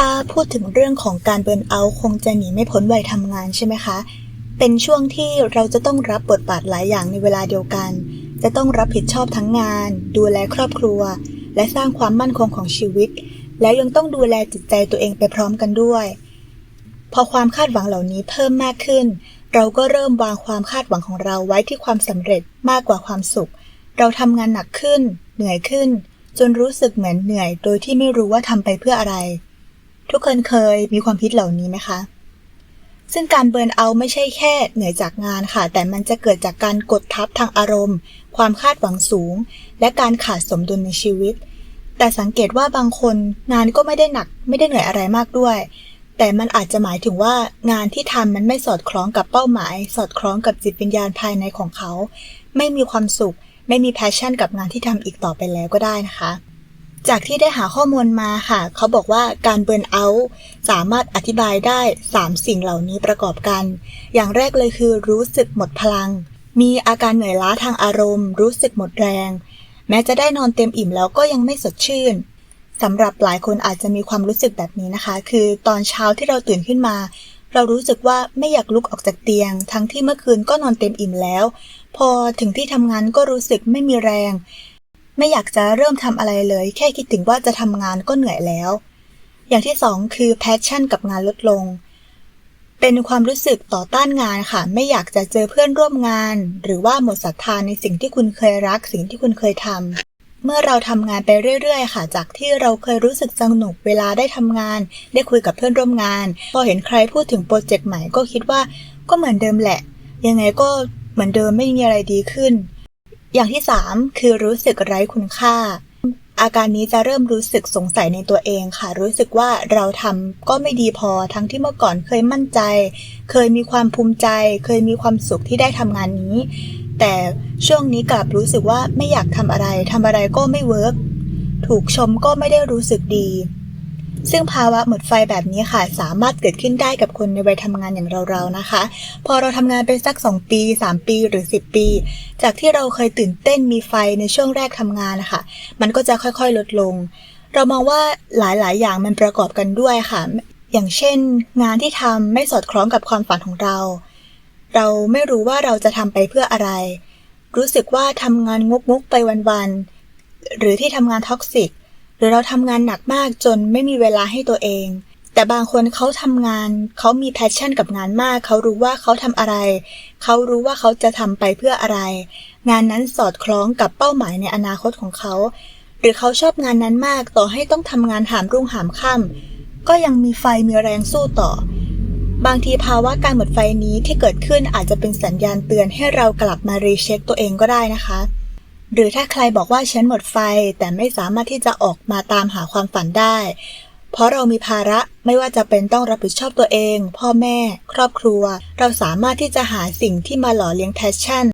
้าพูดถึงเรื่องของการเบิร์นเอาคงจะหนีไม่พ้นวัยทำงานใช่ไหมคะ เป็นช่วงที่เราจะต้องรับบทบาทหลายอย่างในเวลาเดียวกัน จะต้องรับผิดชอบทั้งงาน ดูแลครอบครัว และสร้างความมั่นคงของชีวิต แล้วยังต้องดูแลจิตใจตัวเองไปพร้อมกันด้วย พอความคาดหวังเหล่านี้เพิ่มมากขึ้น เราก็เริ่มวางความคาดหวังของเราไว้ที่ความสำเร็จมากกว่าความสุข เราทำงานหนักขึ้น เหนื่อยขึ้น จนรู้สึกเหมือนเหนื่อย โดยที่ไม่รู้ว่าทำไปเพื่ออะไร ทุกคนเคยมีความคิดเหล่านี้ไหมคะ ซึ่งการเบิร์นเอาไม่ใช่แค่เหนื่อยจากงานค่ะ แต่มันจะเกิดจากการกดทับทางอารมณ์ ความคาดหวังสูง และการขาดสมดุลในชีวิต แต่สังเกตว่าบางคนงานก็ไม่ได้หนัก ไม่ได้เหนื่อยอะไรมากด้วย แต่มันอาจจะหมายถึงว่างานที่ทำมันไม่สอดคล้องกับเป้าหมาย สอดคล้องกับจิตวิญญาณภายในของเขา ไม่มีความสุข ไม่มีแพชชั่นกับงานที่ทำอีกต่อไปแล้วก็ได้นะคะ จากที่ได้หาข้อมูลมาค่ะ เขาบอกว่าการเบิร์นเอาท์สามารถอธิบายได้ 3 สิ่งเหล่านี้ประกอบกัน อย่างแรกเลยคือรู้สึกหมดพลัง มีอาการเหนื่อยล้าทางอารมณ์ รู้สึกหมดแรง แม้จะได้นอนเต็มอิ่มแล้วก็ยังไม่สดชื่นสำหรับหลายคนอาจจะมีความรู้สึกแบบนี้นะคะ คือตอนเช้าที่เราตื่นขึ้นมา เรารู้สึกว่าไม่อยากลุกออกจากเตียง ทั้งที่เมื่อคืนก็นอนเต็มอิ่มแล้ว พอถึงที่ทำงานก็รู้สึกไม่มีแรง ไม่อยากจะเริ่มทำอะไรเลย แค่คิดถึงว่าจะทำงานก็เหนื่อยแล้ว อย่างที่สองคือแพชชั่นกับงานลดลง เป็นความรู้สึกต่อต้านงานค่ะ ไม่อยากจะเจอเพื่อนร่วมงาน หรือว่าหมดศรัทธาในสิ่งที่คุณเคยรัก สิ่งที่คุณเคยทำเมื่อเราทำงานไปเรื่อยๆ ค่ะ จากที่เราเคยรู้สึกสนุกเวลาได้ทำงาน ได้คุยกับเพื่อนร่วมงาน พอเห็นใครพูดถึงโปรเจกต์ใหม่ก็คิดว่าก็เหมือนเดิมแหละ ยังไงก็เหมือนเดิมไม่มีอะไรดีขึ้น อย่างที่3คือรู้สึกไร้คุณค่า อาการนี้จะเริ่มรู้สึกสงสัยในตัวเองค่ะ รู้สึกว่าเราทำก็ไม่ดีพอทั้งที่เมื่อก่อนเคยมั่นใจ เคยมีความภูมิใจ เคยมีความสุขที่ได้ทำงานนี้ แต่ช่วงนี้กลับรู้สึกว่าไม่อยากทำอะไรทำอะไรก็ไม่เวิร์กถูกชมก็ไม่ได้รู้สึกดี ซึ่งภาวะหมดไฟแบบนี้ค่ะ สามารถเกิดขึ้นได้กับคนในวัยทำงานอย่างเราๆนะคะ พอเราทำงานไปสัก 2 ปี 3 ปีหรือ 10 ปี จากที่เราเคยตื่นเต้นมีไฟในช่วงแรกทำงานนะคะ มันก็จะค่อยๆลดลง เรามองว่าหลายๆ อย่างมันประกอบกันด้วยค่ะ อย่างเช่น งานที่ทำไม่สอดคล้องกับความฝันของเรา เราไม่รู้ว่าเราจะทำไปเพื่ออะไร รู้สึกว่าทำงานงกๆไปวันๆหรือที่ทำงานท็อกซิก หรือเราทำงานหนักมากจนไม่มีเวลาให้ตัวเอง แต่บางคนเขาทำงานเขามีแพชชั่นกับงานมาก เขารู้ว่าเขาทำอะไร เขารู้ว่าเขาจะทำไปเพื่ออะไร งานนั้นสอดคล้องกับเป้าหมายในอนาคตของเขา หรือเขาชอบงานนั้นมากต่อให้ต้องทำงานหามรุ่งหามค่ำก็ยังมีไฟมีแรงสู้ต่อ บางทีภาวะการหมดไฟนี้ที่เกิดขึ้นอาจจะเป็นสัญญาณเตือนให้เรากลับมารีเช็คตัวเองก็ได้นะคะ หรือถ้าใครบอกว่าฉันหมดไฟแต่ไม่สามารถที่จะออกมาตามหาความฝันได้ เพราะเรามีภาระไม่ว่าจะเป็นต้องรับผิดชอบตัวเอง พ่อแม่ ครอบครัว เราสามารถที่จะหาสิ่งที่มาหล่อเลี้ยงแพชชั่น